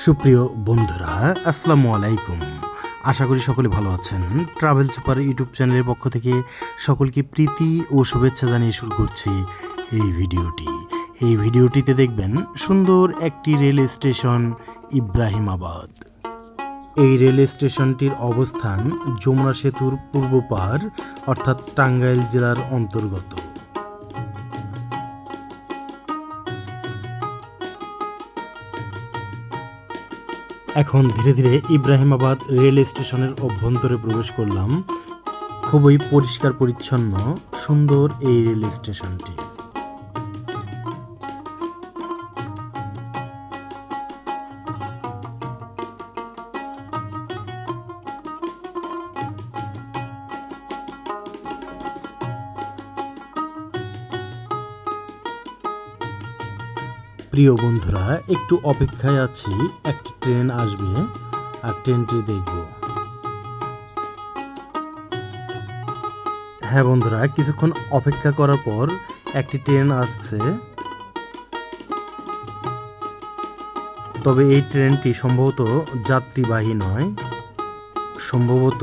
সুপ্রিয় বন্ধুরা, আসসালামু আলাইকুম। আশা করি সকলে ভালো আছেন। ট্রাভেল সুপার ইউটিউব চ্যানেলের পক্ষ থেকে সকলকে প্রীতি ও শুভেচ্ছা জানিয়ে শুরু করছি এই ভিডিওটি। এই ভিডিওটিতে দেখবেন সুন্দর একটি রেল স্টেশন ইব্রাহিমাবাদ এই রেল স্টেশনটির অবস্থান যমুনা সেতুর পূর্ব পার অর্থাৎ টাঙ্গাইল জেলার অন্তর্গত। এখন ধীরে ধীরে ইব্রাহিমাবাদ রেল স্টেশনের অভ্যন্তরে প্রবেশ করলাম। খুবই পরিষ্কার, পরিচ্ছন্ন, সুন্দর এই রেল স্টেশনটি। প্রিয় বন্ধুরা, একটু অপেক্ষায় আছি। একটি ট্রেন আসবে আর ট্রেনটি দেখব। হ্যাঁ বন্ধুরা, কিছুক্ষণ অপেক্ষা করার পর একটি ট্রেন আসছে। তবে এই ট্রেনটি সম্ভবত যাত্রীবাহী নয়, সম্ভবত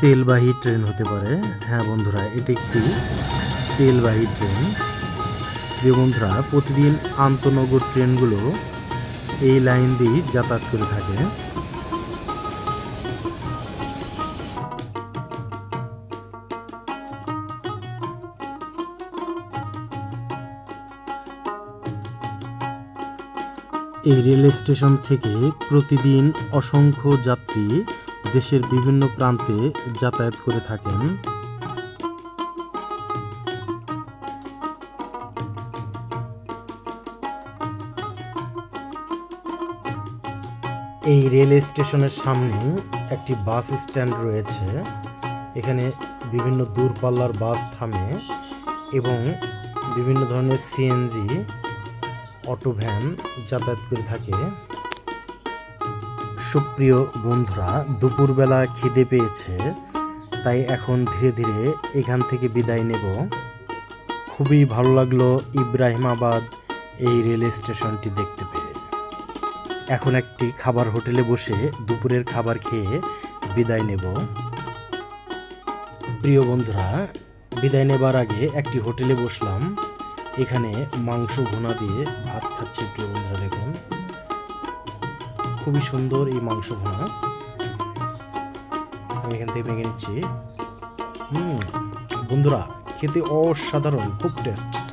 তেলবাহী ট্রেন হতে পারে। হ্যাঁ বন্ধুরা, এটি একটি তেলবাহী ট্রেন। প্রিয় বন্ধুরা, প্রতিদিন আন্তনগর ট্রেনগুলো এই লাইন দিয়ে যাতায়াত করে থাকে। এই রেল স্টেশন থেকে প্রতিদিন অসংখ্য যাত্রী দেশের বিভিন্ন প্রান্তে যাতায়াত করে থাকেন। এই রেল স্টেশনের সামনে একটি বাস স্ট্যান্ড রয়েছে। এখানে বিভিন্ন দূরপাল্লার বাস থামে এবং বিভিন্ন ধরনের সিএনজি অটো ভ্যান যাতায়াত করে থাকে। সুপ্রিয় বন্ধুরা, দুপুরবেলা খিদে পেয়েছে, তাই এখন ধীরে ধীরে এখান থেকে বিদায় নেব। খুবই ভালো লাগল ইব্রাহিমাবাদ এই রেল স্টেশনটি দেখতে পেয়ে। এখন একটি খাবার হোটেলে বসে দুপুরের খাবার খেয়ে বিদায় নেব। প্রিয় বন্ধুরা, বিদায় নেবার আগে একটি হোটেলে বসলাম। এখানে মাংস ভুনা দিয়ে ভাত খাচ্ছে প্রিয় বন্ধুরা, দেখুন। খুবই সুন্দর এই মাংস ভুনা। আমি এখান থেকে ভেঙে নিচ্ছি। হুম, বন্ধুরা, খেতে অসাধারণ, খুব টেস্ট।